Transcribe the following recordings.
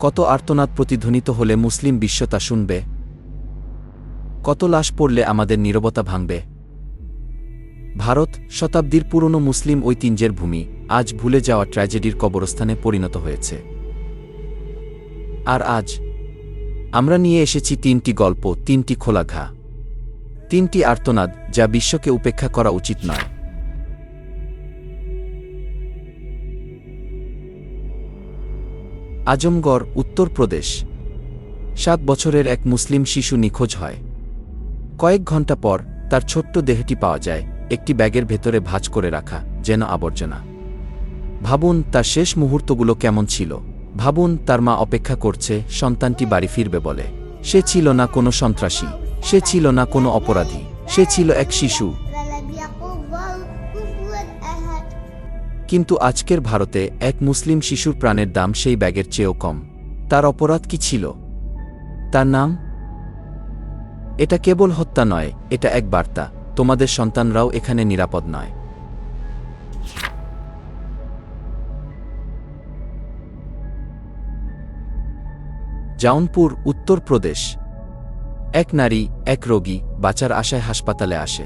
কত আর্তনাদ প্রতিধ্বনিত হলে মুসলিম বিশ্ব তা শুনবে? কত লাশ পড়লে আমাদের নীরবতা ভাঙবে? ভারত, শতাব্দীর পুরনো মুসলিম ঐতিহ্যের ভূমি, আজ ভুলে যাওয়া ট্র্যাজেডির কবরস্থানে পরিণত হয়েছে। আর আজ, আমরা নিয়ে এসেছি তিনটি গল্প, তিনটি খোলা ঘা তিনটি আর্তনাদ যা বিশ্বকে উপেক্ষা করা উচিত নয়। আজমগড় উত্তরপ্রদেশ সাত বছরের এক মুসলিম শিশু নিখোঁজ হয়। কয়েক ঘণ্টা পর তার ছোট্ট দেহটি পাওয়া যায়, একটি ব্যাগের ভেতরে ভাঁজ করে রাখা, যেন আবর্জনা। ভাবুন তার শেষ মুহূর্তগুলো কেমন ছিল। ভাবুন তার মা অপেক্ষা করছে, সন্তানটি বাড়ি ফিরবে বলে। সে ছিল না কোনো সন্ত্রাসী, সে ছিল না কোনো অপরাধী, সে ছিল এক শিশু। কিন্তু আজকের ভারতে এক মুসলিম শিশুর প্রাণের দাম সেই ব্যাগের চেয়েও কম। তার অপরাধ কি ছিল? তার নাম? এটা কেবল হত্যা নয়, এটা এক বার্তা। তোমাদের সন্তানরাও এখানে নিরাপদ নয়। জাউনপুর উত্তরপ্রদেশ এক নারী, এক রোগী বাঁচার আশায় হাসপাতালে আসে।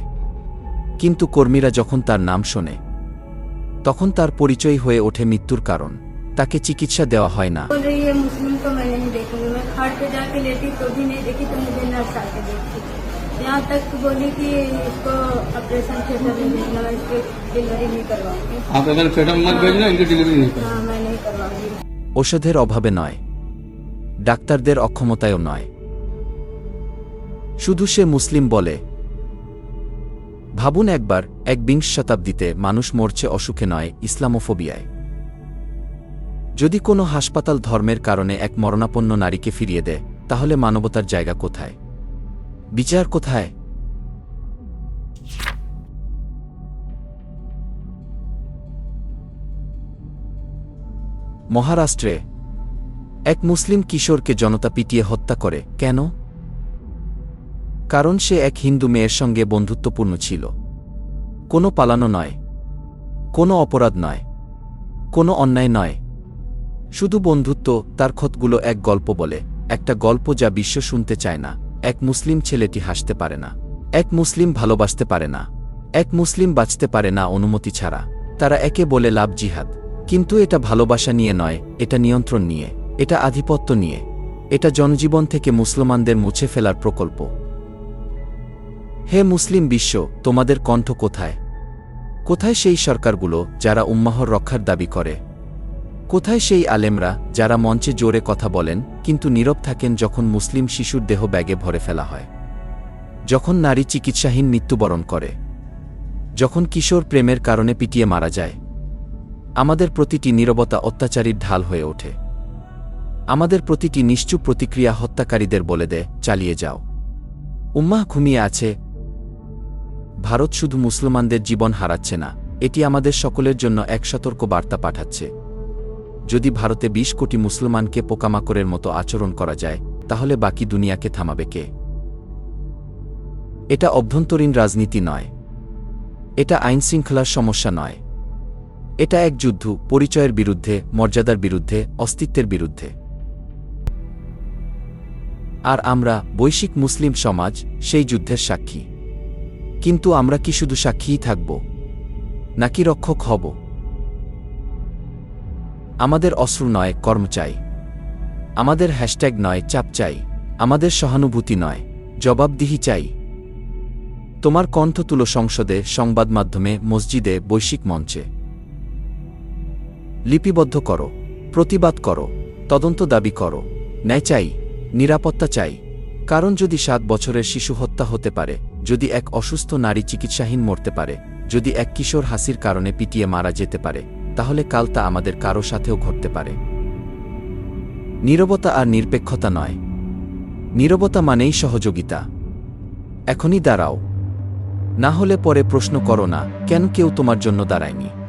কিন্তু কর্মীরা যখন তার নাম শোনে তখন তার পরিচয় হয়ে ওঠে মৃত্যুর কারণ তাকে চিকিৎসা দেওয়া হয় না बोल रही है मुस्लिम तो मैं नहीं देखूंगी मैं खाट पे जाके लेटी तो भी नहीं देखी तो मुझे नर्स आके देखी यहाँ तक बोली कि इसको ऑपरेशन थिएटर में भेजना मैं इसकी डिलीवरी नहीं करवाऊंगी आप अगर फ्रीडम मत भेजना इनकी डिलीवरी नहीं करें हाँ मैं नहीं करवाऊंगी ওষুধের অভাবে নয় ডাক্তারদের অক্ষমতায়ও নয় শুধু সে মুসলিম বলে ভাবুন একবার, এক বিংশ শতাব্দীতে মানুষ মরছে অসুখে নয়, ইসলামোফোবিয়ায়। যদি কোনো হাসপাতাল ধর্মের কারণে এক মরণাপন্ন নারীকে ফিরিয়ে দেয়, তাহলে মানবতার জায়গা কোথায়? বিচার কোথায়? মহারাষ্ট্রে, এক মুসলিম কিশোরকে জনতা পিটিয়ে হত্যা করে, কেন? কারণ সে এক হিন্দু মেয়ের সঙ্গে বন্ধুত্বপূর্ণ ছিল। কোনো পালানো নয়। কোনো অপরাধ নয়। কোনো অন্যায় নয়। শুধু বন্ধুত্ব, তার ক্ষতগুলো এক গল্প বলে। একটা গল্প যা বিশ্ব শুনতে চায় না। এক মুসলিম ছেলেটি হাসতে পারে না। এক মুসলিম ভালোবাসতে পারে না। এক মুসলিম বাঁচতে পারে না অনুমতি ছাড়া। তারা একে বলে লাভ জিহাদ। কিন্তু এটা ভালোবাসা নিয়ে নয়, এটা নিয়ন্ত্রণ নিয়ে। এটা আধিপত্য নিয়ে। এটা জনজীবন থেকে মুসলমানদের মুছে ফেলার প্রকল্প। হে মুসলিম বিশ্ব, তোমাদের কণ্ঠ কোথায়? কোথায় সেই সরকারগুলো যারা উম্মাহর রক্ষার দাবি করে? কোথায় সেই আলেমরা যারা মঞ্চে জোরে কথা বলেন, কিন্তু নীরব থাকেন যখন মুসলিম শিশুর দেহ ব্যাগে ভরে ফেলা হয়? যখন নারী চিকিৎসাহীন মৃত্যুবরণ করে? যখন কিশোর প্রেমের কারণে পিটিয়ে মারা যায়? আমাদের প্রতিটি নীরবতা অত্যাচারীর ঢাল হয়ে ওঠে। আমাদের প্রতিটি নিশ্চুপ প্রতিক্রিয়া হত্যাকারীদের বলে দে, চালিয়ে যাও। উম্মাহ ঘুমিয়ে আছে ভারত শুধু মুসলমানদের জীবন হারাচ্ছে না, এটি আমাদের সকলের জন্য এক সতর্ক বার্তা পাঠাচ্ছে। যদি ভারতে ২০ কোটি মুসলমানকে পোকামাকড়ের মতো আচরণ করা যায়, তাহলে বাকি দুনিয়াকে থামাবে কে? এটা অভ্যন্তরীণ রাজনীতি নয়। এটা আইনশৃঙ্খলার সমস্যা নয়। এটা এক যুদ্ধ, পরিচয়ের বিরুদ্ধে, মর্যাদার বিরুদ্ধে, অস্তিত্বের বিরুদ্ধে। আর আমরা বৈশ্বিক মুসলিম সমাজ, সেই যুদ্ধের সাক্ষী। কিন্তু আমরা কি শুধু সাক্ষীই থাকব, নাকি রক্ষক হব? আমাদের অশ্রু নয়, কর্ম চাই। আমাদের হ্যাশট্যাগ নয়, চাপ চাই। আমাদের সহানুভূতি নয়, জবাবদিহি চাই। তোমার কণ্ঠ তুলো সংসদে, সংবাদ মাধ্যমে, মসজিদে, বৈশ্বিক মঞ্চে। লিপিবদ্ধ করো, প্রতিবাদ করো, তদন্ত দাবি করো। ন্যায় চাই, নিরাপত্তা চাই। কারণ যদি সাত বছরের শিশু হত্যা হতে পারে যদি এক অসুস্থ নারী চিকিৎসাহীন মরতে পারে, যদি এক কিশোর হাসির কারণে পিটিয়ে মারা যেতে পারে, তাহলে কাল তা আমাদের কারও সাথেও ঘটতে পারে। নীরবতা আর নিরপেক্ষতা নয়। নীরবতা মানেই সহযোগিতা। এখনই দাঁড়াও। না হলে পরে প্রশ্ন করো না, কেন কেউ তোমার জন্য দাঁড়ায়নি?